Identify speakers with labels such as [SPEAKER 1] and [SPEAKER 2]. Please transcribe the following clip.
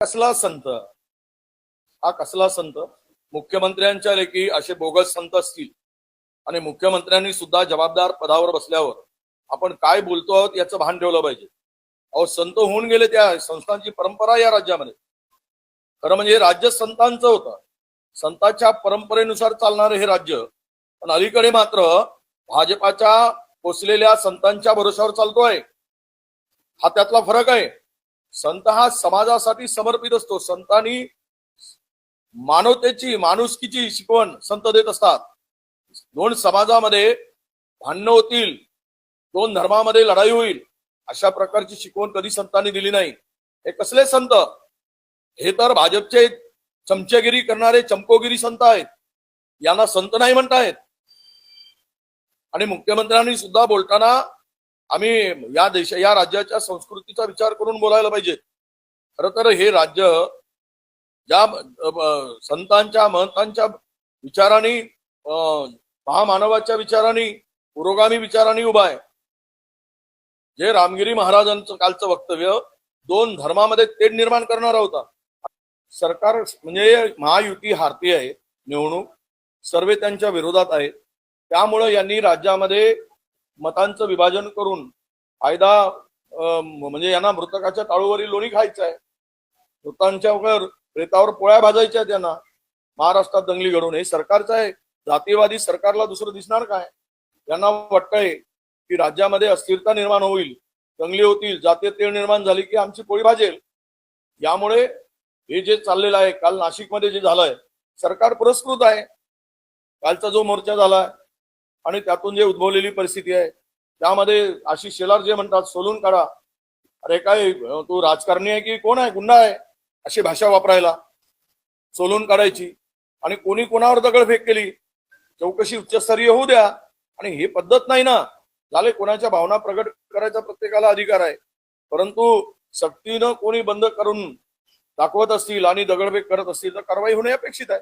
[SPEAKER 1] कसला संत? हा कसला संत? मुख्यमंत्र्यांच्या लेखी असे बोगस संत असतील. आणि मुख्यमंत्र्यांनी सुद्धा जबाबदार पदावर बसल्यावर आपण काय बोलतो आहोत याचं भान ठेवलं पाहिजे. अहो संत होऊन गेले त्या संस्थांची परंपरा या राज्यामध्ये. खरं म्हणजे राज्य संतांचं होतं. संतांच्या परंपरेनुसार चालणारं हे राज्य पण अलीकडे मात्र भाजपाच्या पोचलेल्या संतांच्या भरोशावर आहे हा त्यातला फरक आहे. संत हा समाजासाठी समर्पित असतो. संतांनी मानवतेची माणुसकीची शिकवण संत देत असतात. दोन समाजामध्ये भांडणं होतील दोन धर्मामध्ये लढाई होईल अशा प्रकारची शिकवण कधी संतांनी दिली नाही. हे कसले संत? हे तर भाजपचे चमचेगिरी करणारे चमकोगिरी संत आहेत. यांना संत नाही म्हणतायत. आणि मुख्यमंत्र्यांनी सुद्धा बोलताना आम्ही या देश या राज्याच्या संस्कृतीचा विचार करून बोलायला पाहिजे. खर तर हे राज्य ज्या संतांच्या महंतांच्या विचाराने महामानवाच्या विचाराने पुरोगामी विचाराने उभा आहे. जे रामगिरी महाराजांचं कालचं वक्तव्य दोन धर्मामध्ये तेढ निर्माण करणारा होता. सरकार म्हणजे महायुती हारती आहे निवडणूक सर्वे त्यांच्या विरोधात आहेत. त्यामुळं यांनी राज्यामध्ये मतांचं विभाजन करून फायदा म्हणजे यांना मृतकाच्या टाळूवरील लोणी खायचं आहे मृतांच्या वगैरे प्रेतावर पोळ्या भाजायच्या त्यांना. महाराष्ट्रात दंगली घडून. हे सरकारचं आहे. जातीवादी सरकारला दुसरं दिसणार काय? त्यांना वाटतंय की राज्यामध्ये अस्थिरता निर्माण होईल. दंगली होतील. जातीय तेळ निर्माण झाली की आमची पोळी भाजेल. यामुळे हे जे चाललेलं आहे काल नाशिकमध्ये जे झालंय सरकार पुरस्कृत आहे. कालचा जो मोर्चा झाला आणि त्यातून जे उद्भवलेली परिस्थिती आहे त्यामध्ये आशिष शेलार जे म्हणतात सोलून काढा. अरे काय तू राजकारणी आहे की कोण आहे? गुन्हा आहे? अशी भाषा वापरायला. सोलून काढायची. आणि कोणी कोणावर दगडफेक केली? चौकशी उच्चस्तरीय होऊ द्या. आणि हे पद्धत नाही ना. झाले कोणाच्या भावना प्रगट करायचा प्रत्येकाला अधिकार आहे. परंतु सक्तीनं कोणी बंद करून दाखवत असतील आणि दगडफेक करत असतील तर कारवाई होणे अपेक्षित आहे.